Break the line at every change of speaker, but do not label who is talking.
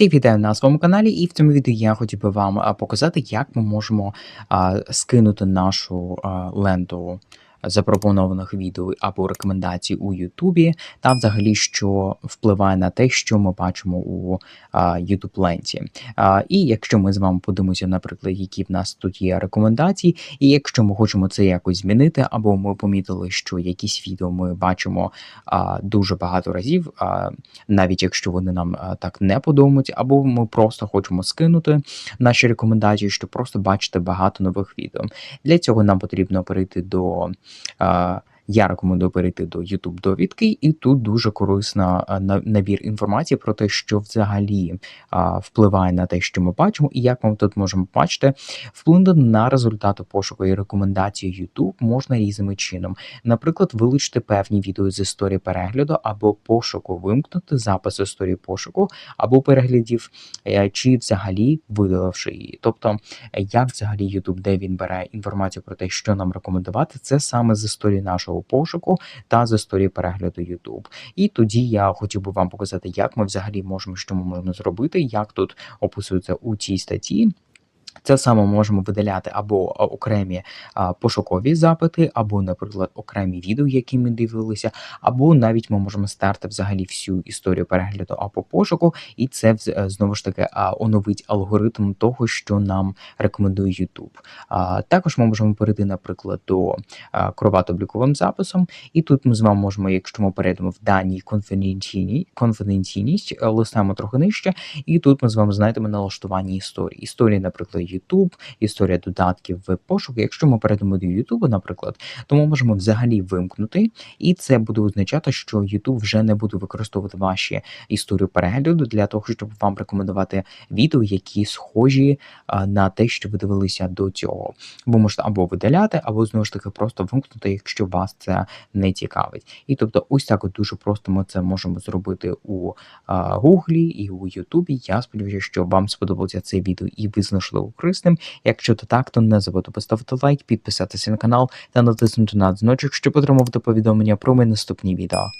Всіх вітаю на своєму каналі, і в цьому відео я хотів би вам показати, як ми можемо а, скинути нашу а, ленту запропонованих відео або рекомендацій у Ютубі, та взагалі, що впливає на те, що ми бачимо у Ютуб ленті. І якщо ми з вами подивимося, наприклад, які в нас тут є рекомендації, і якщо ми хочемо це якось змінити, або ми помітили, що якісь відео ми бачимо дуже багато разів, навіть якщо вони нам так не подобаються, або ми просто хочемо скинути наші рекомендації, щоб просто бачити багато нових відео. Для цього нам потрібно перейти до. А, Я рекомендую перейти до YouTube довідки, і тут дуже корисна на- набір інформації про те, що взагалі впливає на те, що ми бачимо, і як ми тут можемо бачити, вплинути на результати пошуку і рекомендації YouTube можна різними чином. Наприклад, вилучити певні відео з історії перегляду або пошуку, вимкнути запис історії пошуку або переглядів, е, чи взагалі видаливши її. Тобто, е, як взагалі YouTube, де він бере інформацію про те, що нам рекомендувати, це саме з історії нашого пошуку та з історії перегляду YouTube. І тоді я хотів би вам показати, як ми взагалі можемо, що ми можемо зробити, як тут описується у цій статті. Це саме можемо видаляти або окремі пошукові запити, або, наприклад, окремі відео, які ми дивилися, або навіть ми можемо старти взагалі всю історію перегляду або пошуку, і це е, знову ж таки оновить алгоритм того, що нам рекомендує YouTube. Також ми можемо перейти, наприклад, до а, керувати обліковим записом, і тут ми з вами можемо, якщо ми перейдемо в дані конфіденційні- конфіденційність, е, листаємо трохи нижче, і тут ми з вами знайдемо налаштування історії. Історії, наприклад, YouTube, історія додатків в пошуку. Якщо ми перейдемо до YouTube, наприклад, то ми можемо взагалі вимкнути, і це буде означати, що YouTube вже не буде використовувати ваші історії перегляду для того, щоб вам рекомендувати відео, які схожі на те, що ви дивилися до цього. Ви можете або видаляти, або знову ж таки просто вимкнути, якщо вас це не цікавить. І тобто, ось так от дуже просто ми це можемо зробити у Гуглі і у Ютубі. Я сподіваюся, що вам сподобалося це відео і ви знайшли корисним. Якщо то так, то не забудьте поставити лайк, підписатися на канал та натиснути на дзвіночок, щоб отримувати повідомлення про мої наступні відео.